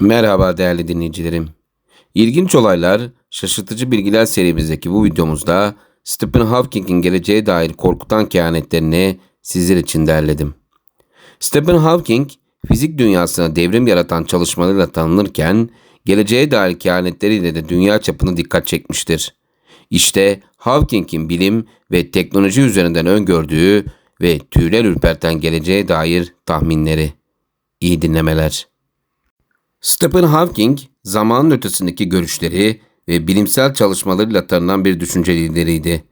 Merhaba değerli dinleyicilerim. İlginç olaylar, şaşırtıcı bilgiler serimizdeki bu videomuzda Stephen Hawking'in geleceğe dair korkutan kehanetlerini sizler için derledim. Stephen Hawking, fizik dünyasına devrim yaratan çalışmalarıyla tanınırken, geleceğe dair kehanetleriyle de dünya çapına dikkat çekmiştir. İşte Hawking'in bilim ve teknoloji üzerinden öngördüğü ve tüyler ürperten geleceğe dair tahminleri. İyi dinlemeler. Stephen Hawking, zamanın ötesindeki görüşleri ve bilimsel çalışmalarıyla tanınan bir düşünce lideriydi.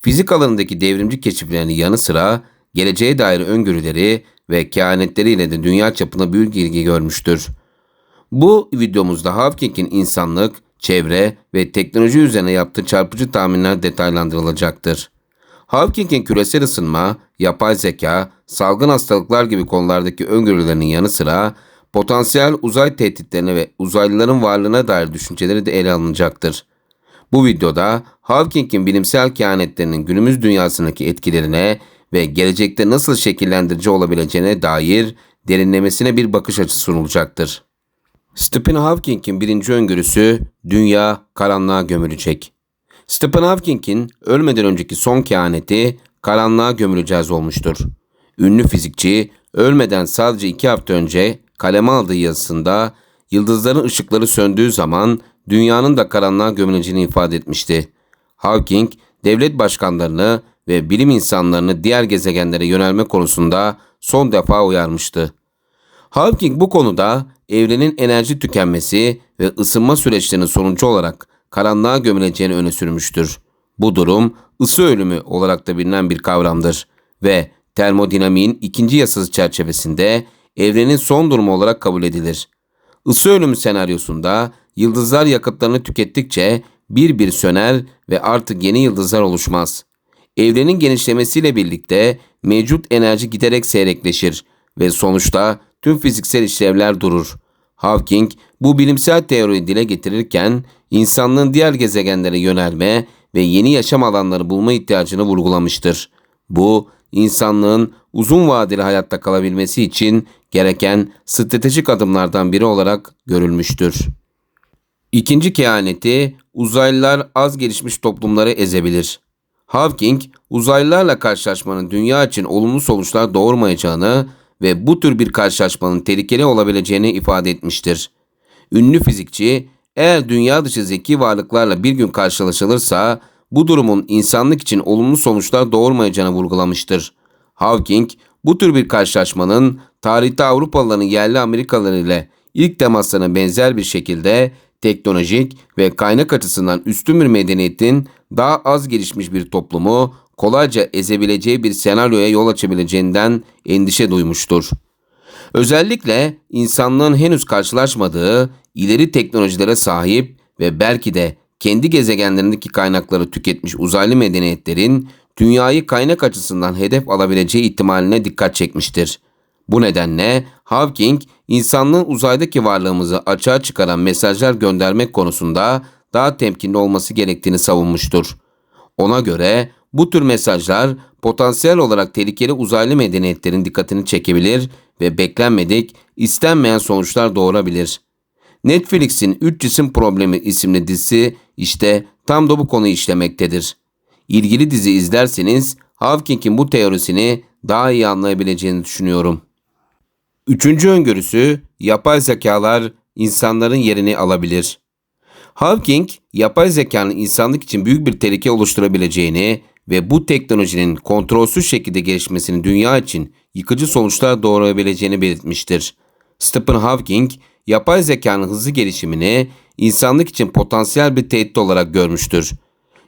Fizik alanındaki devrimci keşiflerinin yanı sıra geleceğe dair öngörüleri ve kehanetleriyle de dünya çapında büyük ilgi görmüştür. Bu videomuzda Hawking'in insanlık, çevre ve teknoloji üzerine yaptığı çarpıcı tahminler detaylandırılacaktır. Hawking'in küresel ısınma, yapay zeka, salgın hastalıklar gibi konulardaki öngörülerinin yanı sıra potansiyel uzay tehditlerine ve uzaylıların varlığına dair düşünceleri de ele alınacaktır. Bu videoda Hawking'in bilimsel kehanetlerinin günümüz dünyasındaki etkilerine ve gelecekte nasıl şekillendirici olabileceğine dair derinlemesine bir bakış açısı sunulacaktır. Stephen Hawking'in birinci öngörüsü dünya karanlığa gömülecek. Stephen Hawking'in ölmeden önceki son kehaneti karanlığa gömüleceğiz olmuştur. Ünlü fizikçi ölmeden sadece iki hafta önce kaleme aldığı yazısında yıldızların ışıkları söndüğü zaman dünyanın da karanlığa gömüleceğini ifade etmişti. Hawking, devlet başkanlarını ve bilim insanlarını diğer gezegenlere yönelme konusunda son defa uyarmıştı. Hawking bu konuda evrenin enerji tükenmesi ve ısınma süreçlerinin sonucu olarak karanlığa gömüleceğini öne sürmüştür. Bu durum ısı ölümü olarak da bilinen bir kavramdır ve termodinamiğin ikinci yasası çerçevesinde evrenin son durumu olarak kabul edilir. Isı ölümü senaryosunda yıldızlar yakıtlarını tükettikçe bir bir söner ve artık yeni yıldızlar oluşmaz. Evrenin genişlemesiyle birlikte mevcut enerji giderek seyrekleşir ve sonuçta tüm fiziksel işlevler durur. Hawking bu bilimsel teoriyi dile getirirken insanlığın diğer gezegenlere yönelme ve yeni yaşam alanları bulma ihtiyacını vurgulamıştır. Bu insanlığın uzun vadeli hayatta kalabilmesi için gereken stratejik adımlardan biri olarak görülmüştür. İkinci kehaneti uzaylılar az gelişmiş toplumları ezebilir. Hawking uzaylılarla karşılaşmanın dünya için olumlu sonuçlar doğurmayacağını ve bu tür bir karşılaşmanın tehlikeli olabileceğini ifade etmiştir. Ünlü fizikçi eğer dünya dışı zeki varlıklarla bir gün karşılaşılırsa bu durumun insanlık için olumlu sonuçlar doğurmayacağını vurgulamıştır. Hawking bu tür bir karşılaşmanın tarihte Avrupalıların yerli Amerikalılar ile ilk temaslarına benzer bir şekilde teknolojik ve kaynak açısından üstün bir medeniyetin daha az gelişmiş bir toplumu kolayca ezebileceği bir senaryoya yol açabileceğinden endişe duymuştur. Özellikle insanlığın henüz karşılaşmadığı ileri teknolojilere sahip ve belki de kendi gezegenlerindeki kaynakları tüketmiş uzaylı medeniyetlerin dünyayı kaynak açısından hedef alabileceği ihtimaline dikkat çekmiştir. Bu nedenle Hawking, insanlığın uzaydaki varlığımızı açığa çıkaran mesajlar göndermek konusunda daha temkinli olması gerektiğini savunmuştur. Ona göre bu tür mesajlar potansiyel olarak tehlikeli uzaylı medeniyetlerin dikkatini çekebilir ve beklenmedik, istenmeyen sonuçlar doğurabilir. Netflix'in 3 Cisim Problemi isimli dizisi işte tam da bu konuyu işlemektedir. İlgili dizi izlerseniz Hawking'in bu teorisini daha iyi anlayabileceğini düşünüyorum. Üçüncü öngörüsü yapay zekalar insanların yerini alabilir. Hawking, yapay zekanın insanlık için büyük bir tehlike oluşturabileceğini ve bu teknolojinin kontrolsüz şekilde gelişmesinin dünya için yıkıcı sonuçlar doğurabileceğini belirtmiştir. Stephen Hawking, yapay zekanın hızlı gelişimini insanlık için potansiyel bir tehdit olarak görmüştür.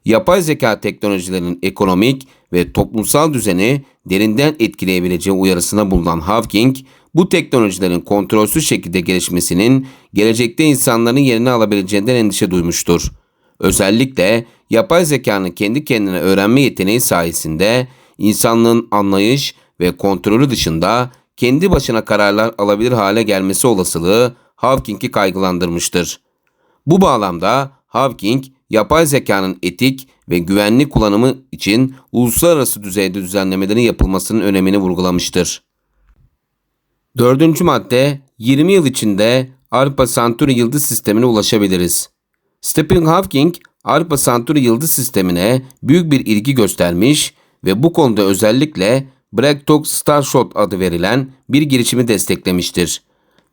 Yapay zeka teknolojilerinin ekonomik ve toplumsal düzeni derinden etkileyebileceği uyarısına bulunan Hawking, bu teknolojilerin kontrolsüz şekilde gelişmesinin gelecekte insanların yerini alabileceğinden endişe duymuştur. Özellikle yapay zekanın kendi kendine öğrenme yeteneği sayesinde insanlığın anlayış ve kontrolü dışında kendi başına kararlar alabilir hale gelmesi olasılığı Hawking'i kaygılandırmıştır. Bu bağlamda Hawking, yapay zekanın etik ve güvenli kullanımı için uluslararası düzeyde düzenlemelerin yapılmasının önemini vurgulamıştır. Dördüncü madde 20 yıl içinde Alpha Centauri yıldız sistemine ulaşabiliriz. Stephen Hawking, Alpha Centauri yıldız sistemine büyük bir ilgi göstermiş ve bu konuda özellikle Dog Starshot adı verilen bir girişimi desteklemiştir.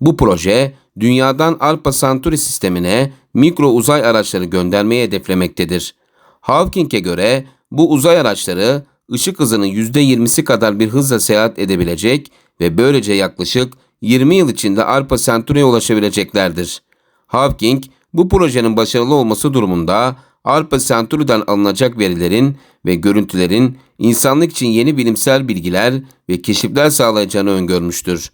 Bu proje, dünyadan Alpha Centauri sistemine mikro uzay araçları göndermeyi hedeflemektedir. Hawking'e göre bu uzay araçları ışık hızının %20'si kadar bir hızla seyahat edebilecek ve böylece yaklaşık 20 yıl içinde Alpha Centauri'ye ulaşabileceklerdir. Hawking, bu projenin başarılı olması durumunda Alpha Centauri'den alınacak verilerin ve görüntülerin insanlık için yeni bilimsel bilgiler ve keşifler sağlayacağını öngörmüştür.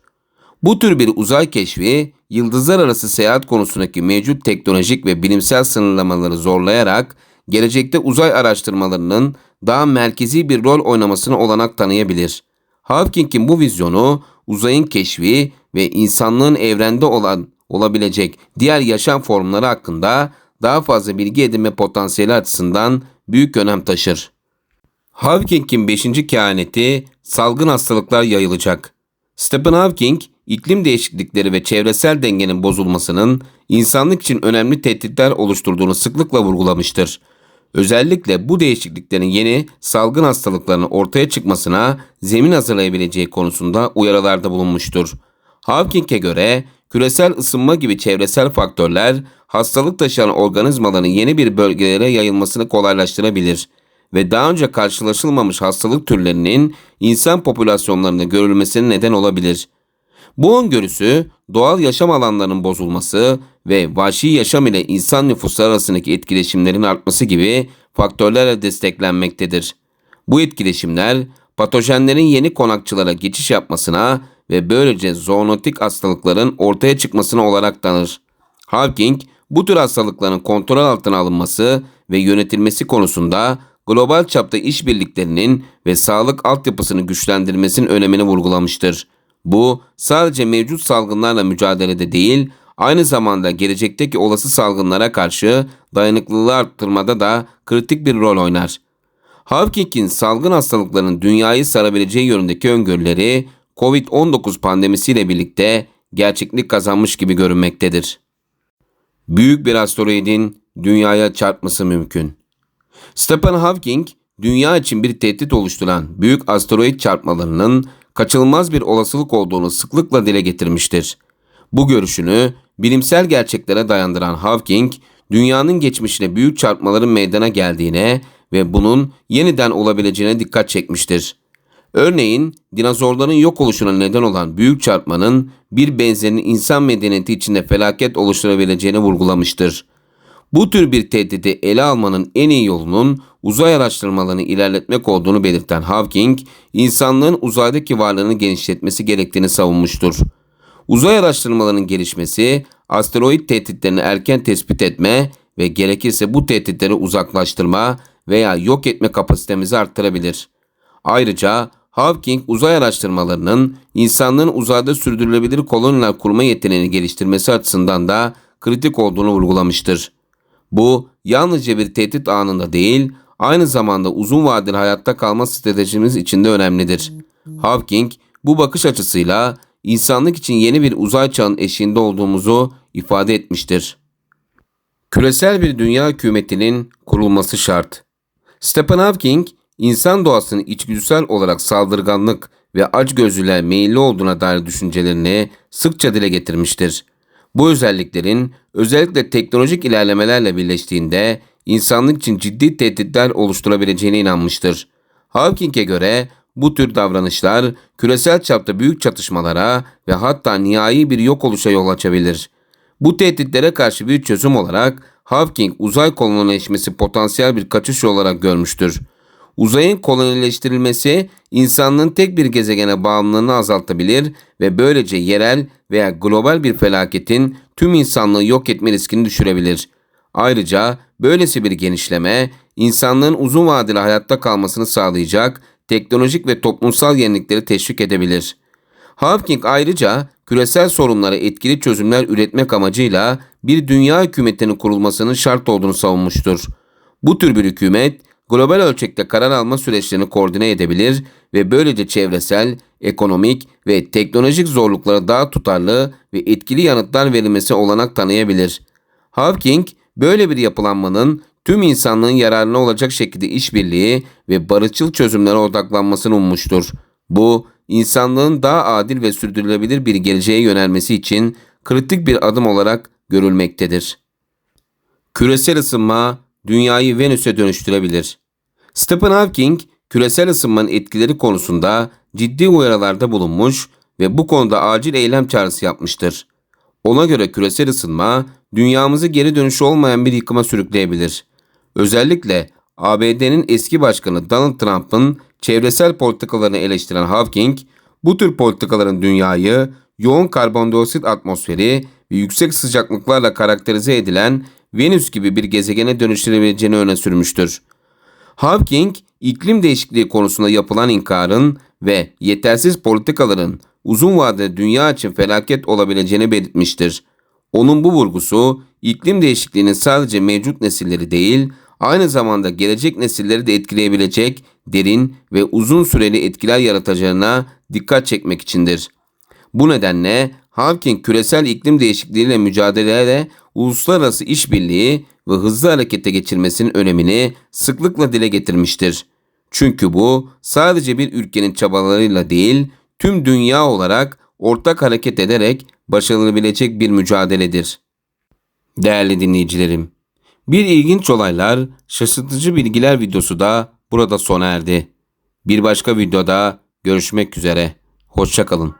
Bu tür bir uzay keşfi, yıldızlar arası seyahat konusundaki mevcut teknolojik ve bilimsel sınırlamaları zorlayarak gelecekte uzay araştırmalarının daha merkezi bir rol oynamasına olanak tanıyabilir. Hawking'in bu vizyonu uzayın keşfi ve insanlığın evrende olan olabilecek diğer yaşam formları hakkında daha fazla bilgi edinme potansiyeli açısından büyük önem taşır. Hawking'in 5. kehaneti salgın hastalıklar yayılacak. Stephen Hawking, iklim değişiklikleri ve çevresel dengenin bozulmasının insanlık için önemli tehditler oluşturduğunu sıklıkla vurgulamıştır. Özellikle bu değişikliklerin yeni salgın hastalıkların ortaya çıkmasına zemin hazırlayabileceği konusunda uyarılarda bulunmuştur. Hawking'e göre küresel ısınma gibi çevresel faktörler hastalık taşıyan organizmaların yeni bir bölgelere yayılmasını kolaylaştırabilir ve daha önce karşılaşılmamış hastalık türlerinin insan popülasyonlarında görülmesine neden olabilir. Bu öngörüsü doğal yaşam alanlarının bozulması ve vahşi yaşam ile insan nüfusları arasındaki etkileşimlerin artması gibi faktörlerle desteklenmektedir. Bu etkileşimler patojenlerin yeni konakçılara geçiş yapmasına ve böylece zoonotik hastalıkların ortaya çıkmasına olarak tanır. Hawking bu tür hastalıkların kontrol altına alınması ve yönetilmesi konusunda global çapta işbirliklerinin ve sağlık altyapısını güçlendirmesinin önemini vurgulamıştır. Bu sadece mevcut salgınlarla mücadelede değil, aynı zamanda gelecekteki olası salgınlara karşı dayanıklılığı arttırmada da kritik bir rol oynar. Hawking'in salgın hastalıkların dünyayı sarabileceği yönündeki öngörüleri COVID-19 pandemisiyle birlikte gerçeklik kazanmış gibi görünmektedir. Büyük bir asteroidin dünyaya çarpması mümkün. Stephen Hawking, dünya için bir tehdit oluşturan büyük asteroid çarpmalarının kaçınılmaz bir olasılık olduğunu sıklıkla dile getirmiştir. Bu görüşünü bilimsel gerçeklere dayandıran Hawking, dünyanın geçmişine büyük çarpmaların meydana geldiğine ve bunun yeniden olabileceğine dikkat çekmiştir. Örneğin dinozorların yok oluşuna neden olan büyük çarpmanın bir benzerinin insan medeniyeti içinde felaket oluşturabileceğini vurgulamıştır. Bu tür bir tehdidi ele almanın en iyi yolunun uzay araştırmalarını ilerletmek olduğunu belirten Hawking, insanlığın uzaydaki varlığını genişletmesi gerektiğini savunmuştur. Uzay araştırmalarının gelişmesi, asteroid tehditlerini erken tespit etme ve gerekirse bu tehditleri uzaklaştırma veya yok etme kapasitemizi arttırabilir. Ayrıca Hawking uzay araştırmalarının insanlığın uzayda sürdürülebilir koloniler kurma yeteneğini geliştirmesi açısından da kritik olduğunu vurgulamıştır. Bu yalnızca bir tehdit anında değil, aynı zamanda uzun vadeli hayatta kalma stratejimiz için de önemlidir. Hawking bu bakış açısıyla insanlık için yeni bir uzay çağının eşiğinde olduğumuzu ifade etmiştir. Küresel bir dünya hükümetinin kurulması şart. Stephen Hawking, insan doğasının içgüdüsel olarak saldırganlık ve açgözlülüğe meyilli olduğuna dair düşüncelerini sıkça dile getirmiştir. Bu özelliklerin özellikle teknolojik ilerlemelerle birleştiğinde insanlık için ciddi tehditler oluşturabileceğine inanmıştır. Hawking'e göre bu tür davranışlar küresel çapta büyük çatışmalara ve hatta nihai bir yok oluşa yol açabilir. Bu tehditlere karşı bir çözüm olarak Hawking uzay kolonileşmesi potansiyel bir kaçış olarak görmüştür. Uzayın kolonileştirilmesi insanlığın tek bir gezegene bağımlılığını azaltabilir ve böylece yerel veya global bir felaketin tüm insanlığı yok etme riskini düşürebilir. Ayrıca böylesi bir genişleme insanlığın uzun vadeli hayatta kalmasını sağlayacak teknolojik ve toplumsal yenilikleri teşvik edebilir. Hawking ayrıca küresel sorunlara etkili çözümler üretmek amacıyla bir dünya hükümetinin kurulmasının şart olduğunu savunmuştur. Bu tür bir hükümet global ölçekte karar alma süreçlerini koordine edebilir ve böylece çevresel, ekonomik ve teknolojik zorluklara daha tutarlı ve etkili yanıtlar verilmesi olanak tanıyabilir. Hawking böyle bir yapılanmanın tüm insanlığın yararına olacak şekilde işbirliği ve barışçıl çözümlere odaklanmasını ummuştur. Bu, insanlığın daha adil ve sürdürülebilir bir geleceğe yönelmesi için kritik bir adım olarak görülmektedir. Küresel ısınma dünyayı Venüs'e dönüştürebilir. Stephen Hawking küresel ısınmanın etkileri konusunda ciddi uyarılarda bulunmuş ve bu konuda acil eylem çağrısı yapmıştır. Ona göre küresel ısınma dünyamızı geri dönüşü olmayan bir yıkıma sürükleyebilir. Özellikle ABD'nin eski başkanı Donald Trump'ın çevresel politikalarını eleştiren Hawking, bu tür politikaların dünyayı yoğun karbondioksit atmosferi ve yüksek sıcaklıklarla karakterize edilen Venüs gibi bir gezegene dönüştürebileceğini öne sürmüştür. Hawking, iklim değişikliği konusunda yapılan inkarın ve yetersiz politikaların uzun vadede dünya için felaket olabileceğini belirtmiştir. Onun bu vurgusu iklim değişikliğinin sadece mevcut nesilleri değil, aynı zamanda gelecek nesilleri de etkileyebilecek derin ve uzun süreli etkiler yaratacağına dikkat çekmek içindir. Bu nedenle Hawking küresel iklim değişikliğiyle mücadelede uluslararası işbirliği ve hızlı harekete geçirmesinin önemini sıklıkla dile getirmiştir. Çünkü bu sadece bir ülkenin çabalarıyla değil, tüm dünya olarak ortak hareket ederek başarılabilecek bir mücadeledir. Değerli dinleyicilerim, bir ilginç olaylar, şaşırtıcı bilgiler videosu da burada sona erdi. Bir başka videoda görüşmek üzere. Hoşçakalın.